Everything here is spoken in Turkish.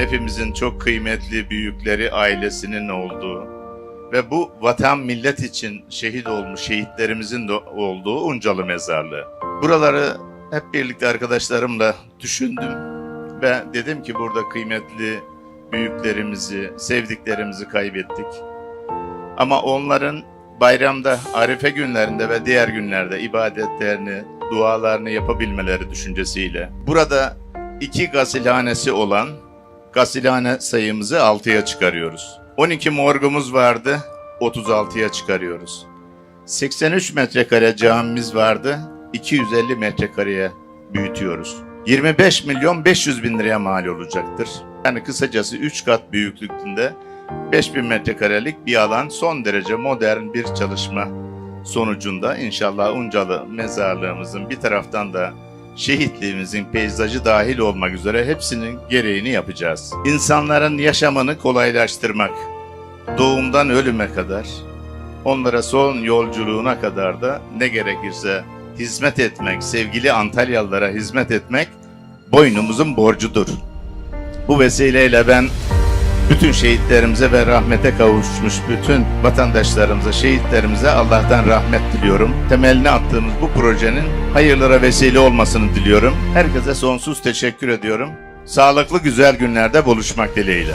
hepimizin çok kıymetli büyükleri ailesinin olduğu ve bu vatan millet için şehit olmuş şehitlerimizin de olduğu Uncalı Mezarlığı. Buraları hep birlikte arkadaşlarımla düşündüm ve dedim ki burada kıymetli büyüklerimizi, sevdiklerimizi kaybettik. Ama onların bayramda, arife günlerinde ve diğer günlerde ibadetlerini, dualarını yapabilmeleri düşüncesiyle burada iki gasilhanesi olan gasilhane sayımızı 6'ya çıkarıyoruz. 12 morgumuz vardı, 36'ya çıkarıyoruz. 83 metrekare camimiz vardı, 250 metrekareye büyütüyoruz. 25 milyon 500 bin liraya mal olacaktır. Yani kısacası 3 kat büyüklükünde 5000 metrekarelik bir alan son derece modern bir çalışma sonucunda inşallah Uncalı mezarlığımızın bir taraftan da şehitliğimizin peyzajı dahil olmak üzere hepsinin gereğini yapacağız. İnsanların yaşamını kolaylaştırmak, doğumdan ölüme kadar, onlara son yolculuğuna kadar da ne gerekirse hizmet etmek, sevgili Antalyalılara hizmet etmek boynumuzun borcudur. Bu vesileyle ben bütün şehitlerimize ve rahmete kavuşmuş bütün vatandaşlarımıza, şehitlerimize Allah'tan rahmet diliyorum. Temelini attığımız bu projenin hayırlara vesile olmasını diliyorum. Herkese sonsuz teşekkür ediyorum. Sağlıklı güzel günlerde buluşmak dileğiyle.